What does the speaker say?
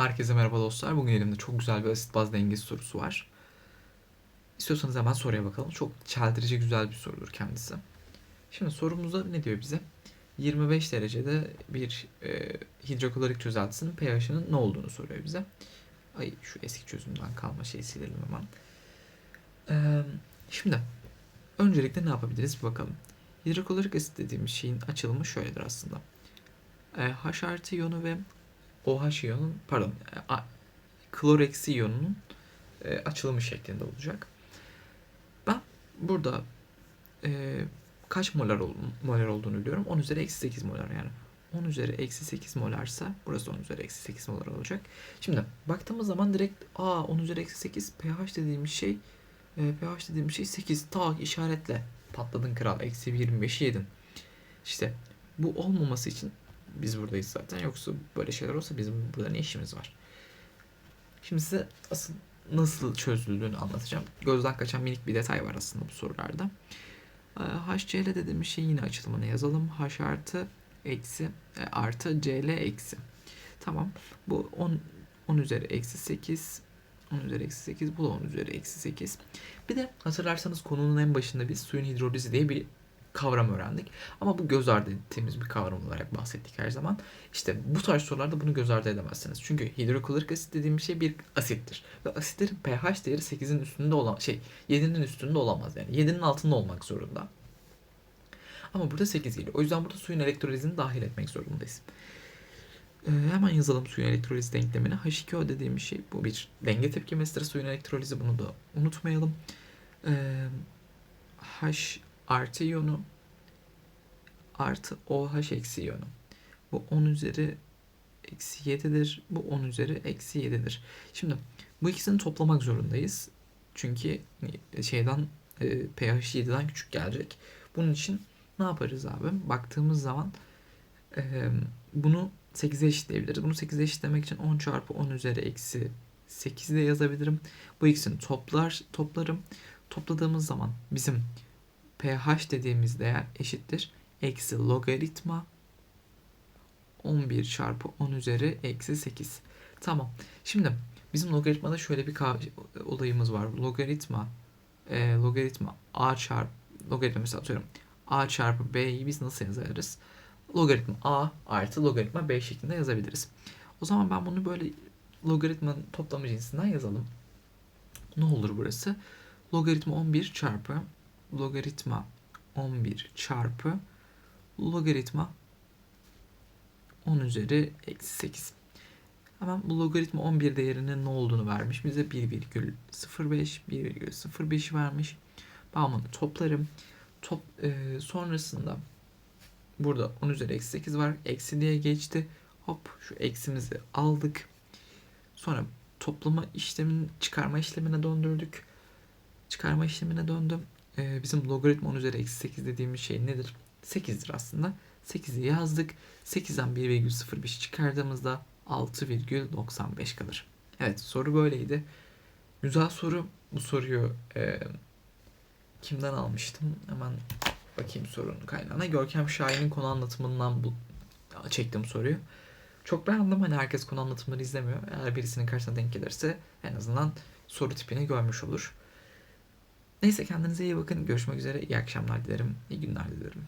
Herkese merhaba dostlar. Bugün elimde çok güzel bir asit baz dengesi sorusu var. İstiyorsanız hemen soruya bakalım. Çok çeldirici güzel bir sorudur kendisi. Şimdi sorumuzda ne diyor bize? 25 derecede bir e, hidroklorik çözeltisinin pH'ının ne olduğunu soruyor bize. Ay şu eski çözümden kalma şeyi silelim hemen. Ee, şimdi öncelikle ne yapabiliriz bir bakalım. Hidroklorik asit dediğimiz şeyin açılımı şöyledir aslında. E, H artı iyonu ve OH iyonun pardon e, a- klor eksi iyonunun e, açılımı şeklinde olacak. Ben burada e, kaç molar, ol, molar olduğunu biliyorum. 10 üzeri eksi 8 molar yani. 10 üzeri eksi 8 molarsa burası 10 üzeri eksi 8 molar olacak. Şimdi baktığımız zaman direkt aa 10 üzeri eksi 8 pH dediğimiz şey e, pH dediğimiz şey 8 tak işaretle patladın kral eksi 25'i yedin. İşte bu olmaması için biz buradayız zaten. Yoksa böyle şeyler olsa bizim burada ne işimiz var? Şimdi size asıl nasıl çözüldüğünü anlatacağım. Gözden kaçan minik bir detay var aslında bu sorularda. Ee, HCl dediğimiz şey yine açılımını yazalım. H artı eksi e, artı Cl eksi. Tamam. Bu 10, 10 üzeri eksi 8 10 üzeri eksi 8 bu da 10 üzeri eksi 8. Bir de hatırlarsanız konunun en başında biz suyun hidrolizi diye bir kavram öğrendik. Ama bu göz ardı ettiğimiz bir kavram olarak bahsettik her zaman. İşte bu tarz sorularda bunu göz ardı edemezsiniz. Çünkü hidroklorik asit dediğim şey bir asittir. Ve asitlerin pH değeri 8'in üstünde olan şey 7'nin üstünde olamaz yani. 7'nin altında olmak zorunda. Ama burada 8 geliyor. O yüzden burada suyun elektrolizini dahil etmek zorundayız. Ee, hemen yazalım suyun elektroliz denklemini. H2O dediğimiz şey bu bir denge tepkimesidir. Suyun elektrolizi bunu da unutmayalım. Ee, H artı iyonu artı OH eksi iyonu. Bu 10 üzeri eksi 7'dir. Bu 10 üzeri eksi 7'dir. Şimdi bu ikisini toplamak zorundayız. Çünkü şeyden e, pH 7'den küçük gelecek. Bunun için ne yaparız abi? Baktığımız zaman e, bunu 8'e eşitleyebiliriz. Bunu 8'e eşitlemek için 10 çarpı 10 üzeri eksi 8 de yazabilirim. Bu ikisini toplar toplarım. Topladığımız zaman bizim pH dediğimiz değer eşittir. Eksi logaritma 11 çarpı 10 üzeri eksi 8. Tamam. Şimdi bizim logaritmada şöyle bir olayımız var. Logaritma e, logaritma a çarpı logaritma mesela atıyorum a çarpı b'yi biz nasıl yazarız? Logaritma a artı logaritma b şeklinde yazabiliriz. O zaman ben bunu böyle logaritmanın toplamı cinsinden yazalım. Ne olur burası? Logaritma 11 çarpı logaritma 11 çarpı logaritma 10 üzeri eksi 8. Hemen bu logaritma 11 değerinin ne olduğunu vermiş. Bize 1,05 1,05 vermiş. Ben bunu toplarım. Top, e, sonrasında burada 10 üzeri eksi 8 var. Eksi diye geçti. Hop şu eksimizi aldık. Sonra toplama işlemini çıkarma işlemine döndürdük. Çıkarma işlemine döndüm. Ee, bizim logaritma 10 üzeri eksi 8 dediğimiz şey nedir? 8'dir aslında. 8'i yazdık. 8'den 1,05 çıkardığımızda 6,95 kalır. Evet soru böyleydi. Güzel soru. Bu soruyu e, kimden almıştım? Hemen bakayım sorunun kaynağına. Görkem Şahin'in konu anlatımından bu çektim soruyu. Çok beğendim. Hani herkes konu anlatımları izlemiyor. Eğer birisinin karşısına denk gelirse en azından soru tipini görmüş olur. Neyse kendinize iyi bakın. Görüşmek üzere. İyi akşamlar dilerim. İyi günler dilerim.